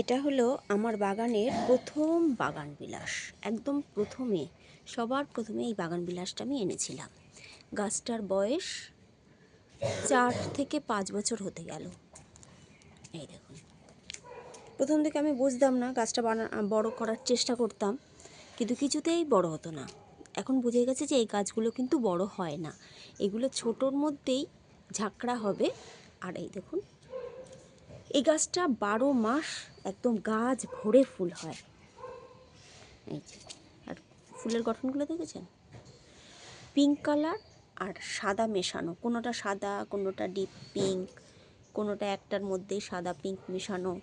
এটা হলো আমার বাগানের প্রথম বাগান বিলাস একদম প্রথমে, সবার প্রথমে এই বাগান বিলাসটা আমি এনেছিলাম। গাছটার বয়স চার থেকে পাঁচ বছর হতে গেল। এই দেখুন। প্রথম থেকে আমি বুঝতাম না গাছটা বানা, বড় করার চেষ্টা করতাম, কিন্তু কিছুতেই বড় হতো না। এখন বুঝে গেছে যে এই গাছগুলো কিন্তু বড় হয় না। এগুলো ছোটোর মধ্যেই ঝাঁকড়া হবে। আর এই দেখুন এই গাছটা বারো মাস একদম গাছ ভরে ফুল হয়। এই যে, আর ফুলের গঠনগুলো দেখেছেন? পিঙ্ক কালার আর সাদা মেশানো। কোনোটা সাদা, কোনোটা ডিপ পিঙ্ক কোনোটা একটার মধ্যেই সাদা পিঙ্ক মেশানো।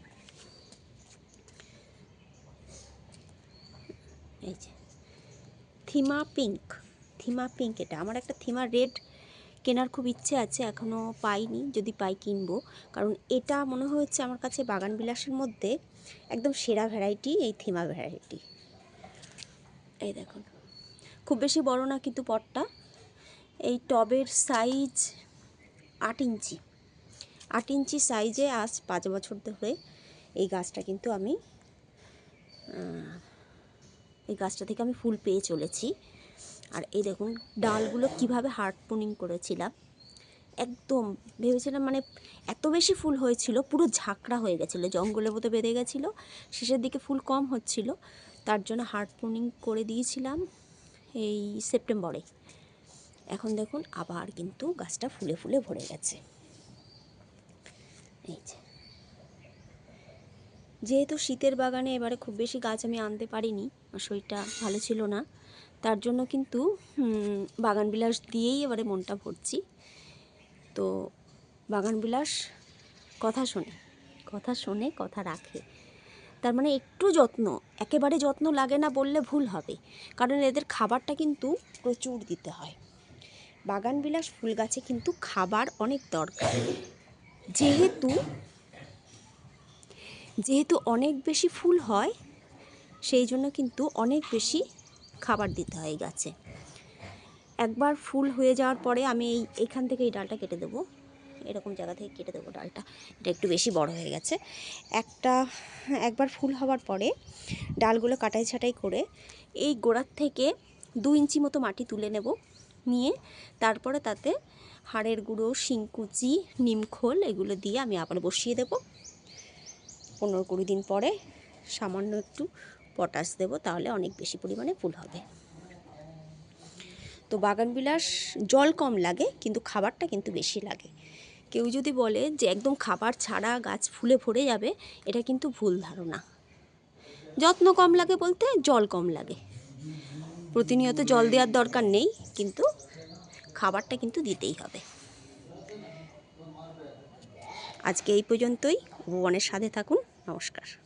এই যে থিমা পিঙ্ক থিমা পিঙ্ক এটা। আমার একটা থিমা রেড কেনার খুব ইচ্ছে আছে এখনও পাইনি, যদি পাই কিনবো। কারণ এটা মনে হচ্ছে আমার কাছে বাগান বিলাসের মধ্যে একদম সেরা ভ্যারাইটি এই থিমা ভ্যারাইটি এই দেখুন। খুব বেশি বড় না কিন্তু পটটা। এই টবের সাইজ আট ইঞ্চি। আট ইঞ্চি সাইজে আজ পাঁচ বছর ধরে এই গাছটা কিন্তু আমি এই গাছটা থেকে আমি ফুল পেয়ে চলেছি। আর এই দেখুন, ডালগুলো কীভাবে হার্ড পুনিং করেছিলাম। একদম ভেবেছিলাম মানে এত বেশি ফুল হয়েছিল, পুরো ঝাঁকড়া হয়ে গেছিল, জঙ্গলের মতো বেঁধে গেছিল, শেষের দিকে ফুল কম হচ্ছিল, তার জন্য হার্ড পুনিং করে দিয়েছিলাম এই সেপ্টেম্বরে। এখন দেখুন আবার কিন্তু গাছটা ফুলে ফুলে ভরে গেছে। এই যেহেতু শীতের বাগানে এবারে খুব বেশি গাছ আমি আনতে পারিনি শরীরটা ভালো ছিল না তার জন্য কিন্তু হুম, বাগান বিলাস দিয়েই এবারে মনটা ভরছি। তো বাগান বিলাস কথা শোনে কথা শোনে কথা রাখে। তার মানে একটু যত্ন একেবারে যত্ন লাগে না বললে ভুল হবে। কারণ এদের খাবারটা কিন্তু প্রচুর দিতে হয়। বাগান বিলাস ফুল গাছে কিন্তু খাবার অনেক দরকার। যেহেতু যেহেতু অনেক বেশি ফুল হয় সেই জন্য কিন্তু অনেক বেশি খাবার দিতে হয় গাছে। একবার ফুল হয়ে যাওয়ার পরে আমি এই, এখান থেকে এই ডালটা কেটে দেবো। এরকম জায়গা থেকে কেটে দেবো ডালটা। এটা একটু বেশি বড় হয়ে গেছে। একটা, একবার ফুল হওয়ার পরে ডালগুলো কাটাই ছাটাই করে এই গোড়ার থেকে দু ইঞ্চি মতো মাটি তুলে নেব নিয়ে। তারপরে তাতে হাড়ের গুঁড়ো, শিংকুচি, নিমখোল এগুলো দিয়ে আমি আবার বসিয়ে দেবো। পনেরো কুড়ি দিন পরে সামান্য একটু পটাশ দেবো, তাহলে অনেক বেশি পরিমাণে ফুল হবে। তো বাগান বিলাস, জল কম লাগে, কিন্তু খাবারটা কিন্তু বেশি লাগে। কেউ যদি বলে যে একদম খাবার ছাড়া গাছ ফুলে ভরে যাবে, এটা কিন্তু ভুল ধারণা। যত্ন কম লাগে বলতে জল কম লাগে। প্রতিনিয়ত জল দেওয়ার দরকার নেই, কিন্তু খাবারটা কিন্তু দিতেই হবে। আজকে এই পর্যন্তই ভুবনের সাথে থাকুন, নমস্কার।